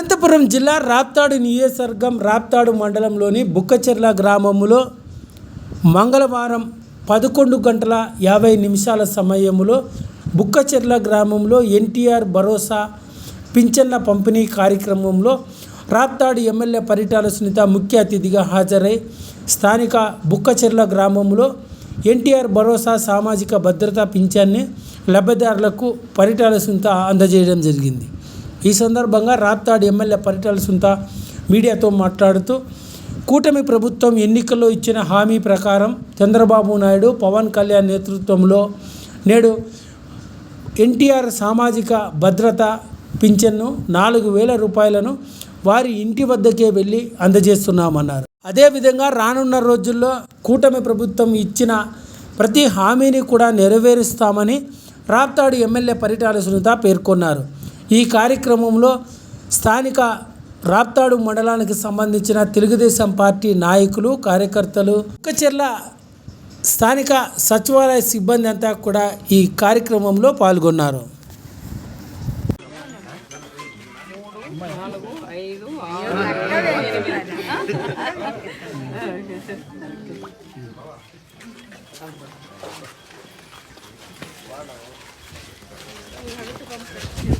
అనంతపురం జిల్లా రాప్తాడు నియోజకవర్గం రాప్తాడు మండలంలోని బుక్కచెర్ల గ్రామంలో మంగళవారం పదకొండు గంటల యాభై నిమిషాల సమయంలో బుక్కచెర్ల గ్రామంలో ఎన్టీఆర్ భరోసా పింఛన్ల పంపిణీ కార్యక్రమంలో రాప్తాడు ఎమ్మెల్యే పరిటాల సునీత ముఖ్య అతిథిగా హాజరై స్థానిక బుక్కచెర్ల గ్రామంలో ఎన్టీఆర్ భరోసా సామాజిక భద్రతా పింఛన్ని లబ్ధిదారులకు పరిటాల సునీత అందజేయడం జరిగింది. ఈ సందర్భంగా రాప్తాడు ఎమ్మెల్యే పరిటాల సుంత మీడియాతో మాట్లాడుతూ కూటమి ప్రభుత్వం ఎన్నికల్లో ఇచ్చిన హామీ ప్రకారం చంద్రబాబు నాయుడు పవన్ కళ్యాణ్ నేతృత్వంలో నేడు ఎన్టీఆర్ సామాజిక భద్రత పింఛన్ను నాలుగు వేల రూపాయలను వారి ఇంటి వద్దకే వెళ్ళి అందజేస్తున్నామన్నారు. అదేవిధంగా రానున్న రోజుల్లో కూటమి ప్రభుత్వం ఇచ్చిన ప్రతి హామీని కూడా నెరవేరుస్తామని రాప్తాడు ఎమ్మెల్యే పరిటాల సునీత పేర్కొన్నారు. ఈ కార్యక్రమంలో స్థానిక రాప్తాడు మండలానికి సంబంధించిన తెలుగుదేశం పార్టీ నాయకులు కార్యకర్తలు ఒక్కచెర్ల స్థానిక సచివాలయ సిబ్బంది అంతా కూడా ఈ కార్యక్రమంలో పాల్గొన్నారు.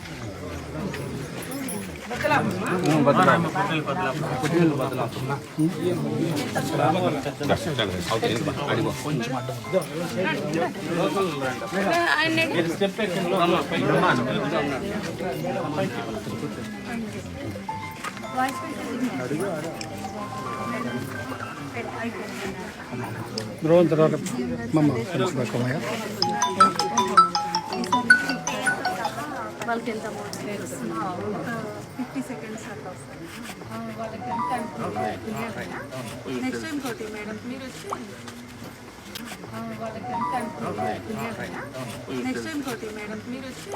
ద్రోణం తర్వాత మమ్మ తెలుసుకోమయ్యా వాళ్ళకి ఎంత ఫిఫ్టీ సెకండ్స్ అట్లా వస్తుంది వాళ్ళకి ఎంత నెక్స్ట్ టైం కోటి మేడం మీరు వచ్చి వాళ్ళకి ఎంత నెక్స్ట్ టైం కోటి మేడం మీరు వచ్చి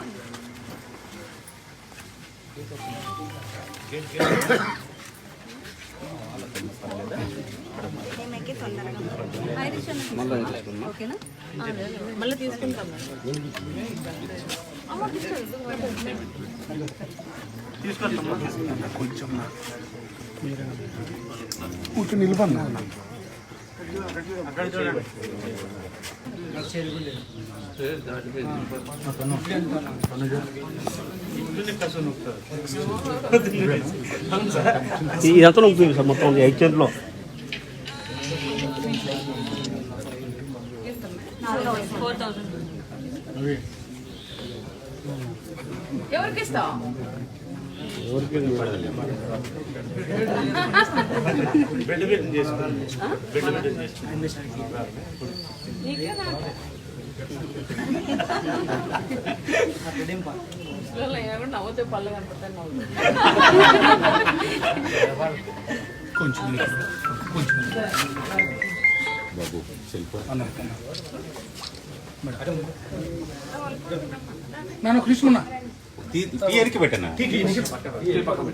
మళ్ళీ తీసుకుంటాం కొంచెం కూర్చొని నిలబడినా ఇదంతా నొక్కుతుంది సార్ మొత్తం హెచ్ఎన్లో ఫోర్ ఎవరికి ఇస్తావు కూడా నవ్వుతే పళ్ళు కనపడతాను కొంచెం కొంచెం బాబు సెల్ ఫోన్ నేను కృష్ణ తీయరికి పెట్టనా పట్టుకో